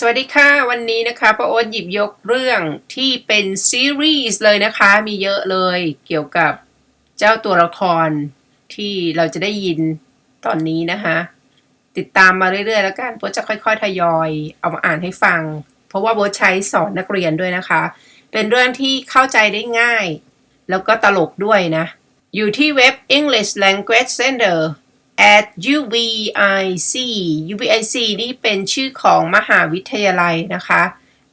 สวัสดีค่ะวันนี้นะคะป้าโอ๊ตหยิบยกเรื่องที่เป็นซีรีส์เลยนะคะ มีเยอะเลยเกี่ยวกับเจ้าตัวละครที่เราจะได้ยินตอนนี้นะคะ ติดตามมาเรื่อยๆ แล้วกันโบ๊ทจะค่อยๆ ทยอยเอามาอ่านให้ฟัง เพราะว่าโบ๊ทใช้สอนนักเรียนด้วยนะคะ เป็นเรื่องที่เข้าใจได้ง่าย แล้วก็ตลกด้วยนะ อยู่ที่เว็บ English Language Center at UVIC UVIC นี่เป็นชื่อของมหาวิทยาลัยนะคะ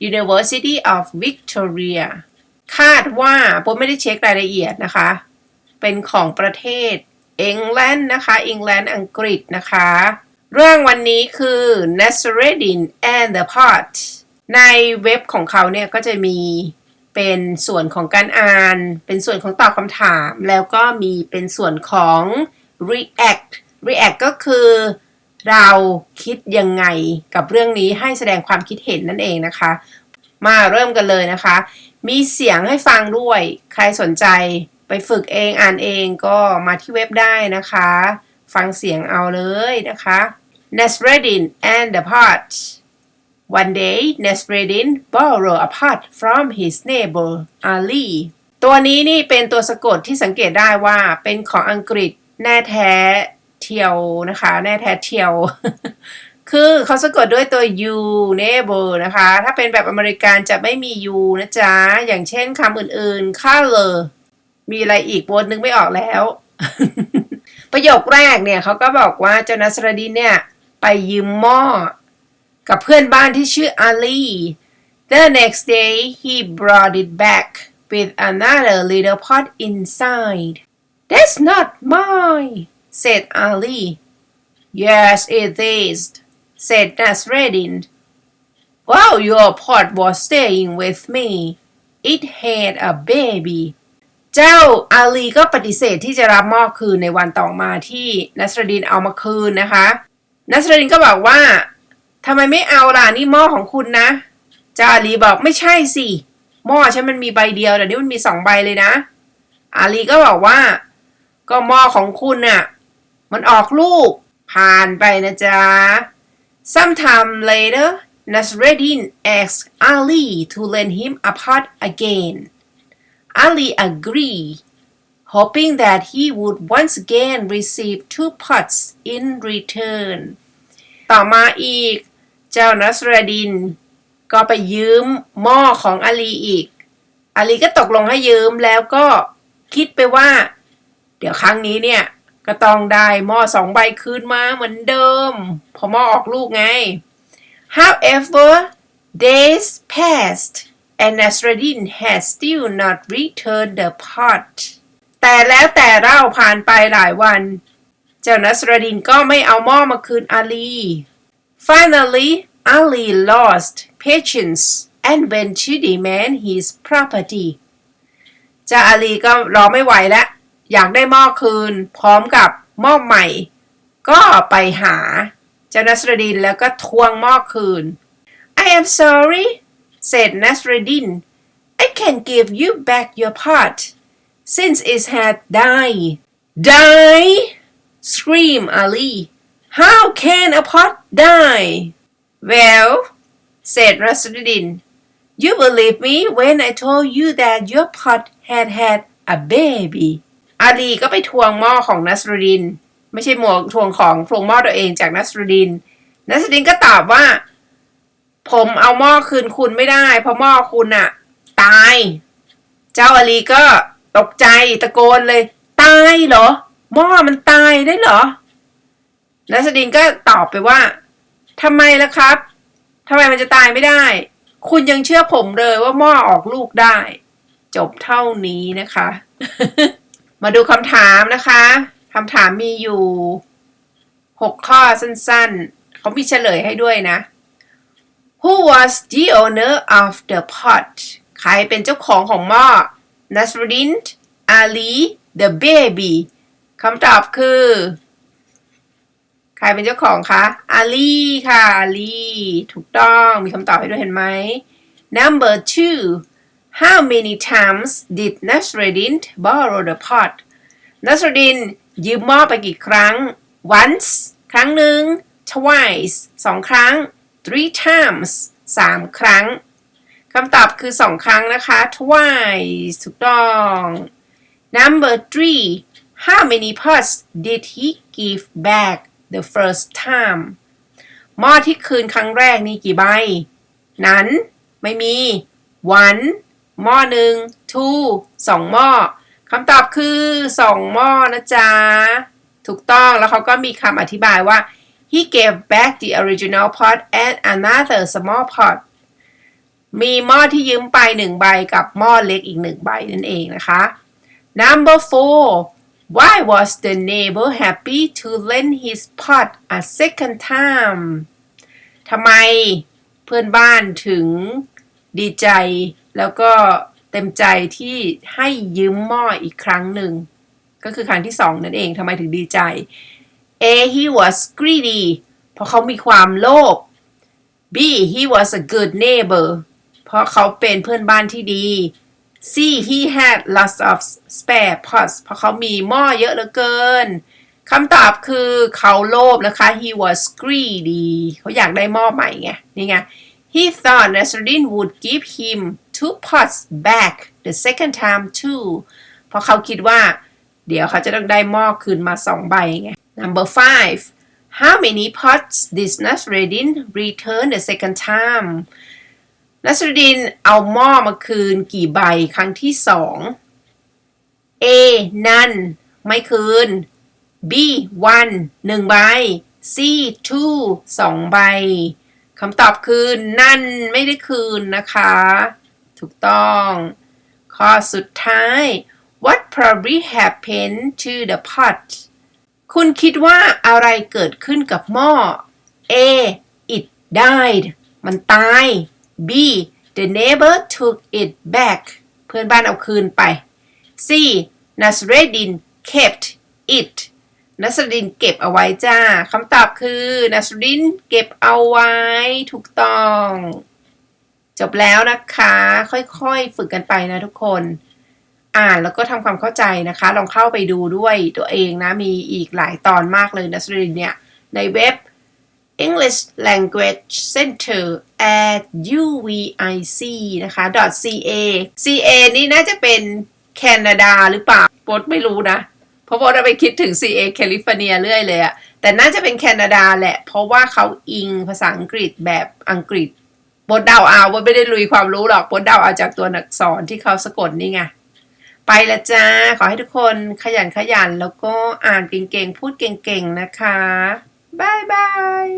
University of Victoria คาดว่าผมไม่ได้เช็ครายละเอียดนะคะ เป็นของประเทศอังกฤษนะคะอังกฤษอังกฤษนะคะ เรื่องวันนี้คือ Nasreddin and the Pot ในเว็บของเขาเนี่ยก็จะมีเป็นส่วนของการอ่าน เป็นส่วนของตอบคำถาม แล้วก็มีเป็นส่วนของ react react ก็คือเราคิดยังไงกับเรื่องนี้ให้แสดงความคิดเห็นนั่นเองนะคะ มาเริ่มกันเลยนะคะ มีเสียงให้ฟังด้วย ใครสนใจไปฝึกเองอ่านเองก็มาที่เว็บได้นะคะ ฟังเสียงเอาเลยนะคะ Nasreddin and the pot One day Nasreddin borrowed a pot from his neighbor Ali ตัวนี้นี่เป็นตัวสะกดที่สังเกตได้ว่าเป็นของอังกฤษแน่แท้ เทียวนะคะ แน่แท้เทียว คือเขาสะกดด้วยตัว u neighbor นะคะ ถ้าเป็นแบบอเมริกันจะไม่มี u นะจ๊ะ อย่างเช่นคำอื่นๆ color มีอะไรอีกโบนนึงไม่ออกแล้ว ประโยคแรกเนี่ยเขาก็บอกว่าเจ้านัสรดินเนี่ย ไปยืมหม้อกับเพื่อนบ้านที่ชื่ออาลี The next day he brought it back with another little pot inside That's not mine said Ali Yes it is said Nasreddin While your pot was staying with me it had a baby เจ้าอาลีก็ปฏิเสธที่จะรับหม้อคืนในวันต่อมาที่นัสรดินเอามาคืนนะคะ นัสรดินก็บอกว่าทำไมไม่เอาล่ะนี่หม้อของคุณนะ เจ้าอาลีบอกไม่ใช่สิหม้อฉันมันมีใบเดียวแต่นี่มันมีสองใบเลยนะ อาลีก็บอกว่า ก็หม้อของคุณน่ะ มันออกลูก ผ่านไปนะจ๊ะ Sometime later Nasreddin asked Ali to lend him a pot again Ali agreed hoping that he would once again receive two pots in return ต่อมาอีก เจ้านัสรดิน ก็ไปยืมหม้อของอาลีอีก อาลีก็ตกลงให้ยืมแล้วก็คิดไปว่า เดี๋ยวครั้งนี้เนี่ย ก็ต้องได้หม้อสองใบคืนมาเหมือนเดิม พอหม้อออกลูกไง However days passed and Nasreddin had still not returned the pot แต่แล้วแต่เล่าผ่านไปหลายวัน เจ้านัสรดินก็ไม่เอาหม้อมาคืนอาลี Finally Ali lost patience and went to demand his property จ้าอาลีก็รอไม่ไหวแล้ว อยากได้หม้อคืน พร้อมกับหม้อใหม่ ก็ไปหา เจ้านัสรดินแล้วก็ทวงหม้อคืน I am sorry said Nasreddin I can give you back your pot since it had died die screamed Ali how can a pot die well said Nasreddin you believe me when I told you that your pot had had a baby อาลีก็ไปทวงหม้อของนัสรดิน ไม่ใช่หมวกทวงของทวงหม้อตัวเองจากนัสรดิน นัสรดินก็ตอบว่า ผมเอาหม้อคืนคุณไม่ได้ เพราะหม้อคุณอะตาย เจ้าอาลีก็ตกใจตะโกนเลย ตายเหรอหม้อมันตายได้เหรอ นัสรดินก็ตอบไปว่าทำไมล่ะครับทำไมมันจะตายไม่ได้ คุณยังเชื่อผมเลยว่าหม้อออกลูกได้ จบเท่านี้นะคะ มาดูคำถามนะคะคำถามมีอยู่หกข้อสั้นๆ เขามีเฉลยให้ด้วยนะ Who was the owner of the pot ใครเป็นเจ้าของของหม้อ Nasruddin Ali the baby คำตอบคือ ใครเป็นเจ้าของคะอาลีค่ะอาลีถูกต้องมีคำตอบให้ด้วยเห็นไหม Number two How many times did Nasreddin borrow the pot? Nasreddin ยืมหม้อไปกี่ครั้ง Once ครั้งหนึ่ง Twice สองครั้ง Three times สามครั้งคำตอบคือสองครั้งนะคะ twice ถูกต้อง number three how many pots did he give back the first time หม้อที่คืนครั้งแรกนี่กี่ใบ นั้น ไม่มี one หม้อหนึ่ง two สองหม้อคำตอบคือสองหม้อนะจ๊ะ ถูกต้องแล้วเขาก็มีคำอธิบายว่า he gave back the original pot and another small pot มีหม้อที่ยืมไปหนึ่งใบกับหม้อเล็กอีกหนึ่งใบนั่นเองนะคะ number four why was the neighbor happy to lend his pot a second time ทำไมเพื่อนบ้านถึงดีใจ แล้วก็เต็มใจที่ให้ยืมหม้ออีกครั้งหนึ่ง ก็คือครั้งที่สองนั่นเองทำไมถึงดีใจ A he was greedy เพราะเขามีความโลภ B he was a good neighbor เพราะเขาเป็นเพื่อนบ้านที่ดี C he had lots of spare pots เพราะเขามีหม้อเยอะเหลือเกินคำตอบคือเขาโลภนะคะ he was greedy เขาอยากได้หม้อใหม่ไง นี่ไง he thought Nasruddin would give him two pots back the second time too เพราะเขาคิดว่า เดี๋ยวเขาจะต้องได้หม้อคืนมาสองใบไง number five how many pots did Nasruddin return the second time นัสรดินเอาหม้อมาคืนกี่ใบครั้งที่สอง A นั่นไม่คืน B one หนึ่งใบ C two สองใบคำตอบคือนั่นไม่ได้คืนนะคะ ถูกต้อง ข้อสุดท้าย What probably happened to the pot คุณคิดว่าอะไรเกิดขึ้นกับหม้อ A it died มันตาย B the neighbor took it back เพื่อนบ้านเอาคืนไป C Nasreddin kept it นัสรินเก็บเอาไว้จ้า คำตอบคือ นัสรินเก็บเอาไว้ถูกต้อง จบแล้วนะคะ ค่อยๆฝึกกันไปนะทุกคน อ่านแล้วก็ทำความเข้าใจนะคะ ลองเข้าไปดูด้วยตัวเองนะ มีอีกหลายตอนมากเลยนัสรินเนี่ย ในเว็บ English Language Center at uvic นะคะ .ca ca นี่น่าจะเป็นแคนาดาหรือเปล่าปดไม่รู้นะ เพราะว่าเราไปคิดถึง CA แคลิฟอร์เนียเรื่อยเลยอะแต่น่าจะเป็นแคนาดาแหละ เพราะว่าเขาอิงภาษาอังกฤษแบบอังกฤษ บทเดาเอาบทไม่ได้ลุยความรู้หรอกบทเดาเอาจากตัวอักษรที่เขาสะกดนี่ไงไปละจ้า ขอให้ทุกคนขยันขยันแล้วก็อ่านเก่งๆ พูดเก่งๆ นะคะบายบาย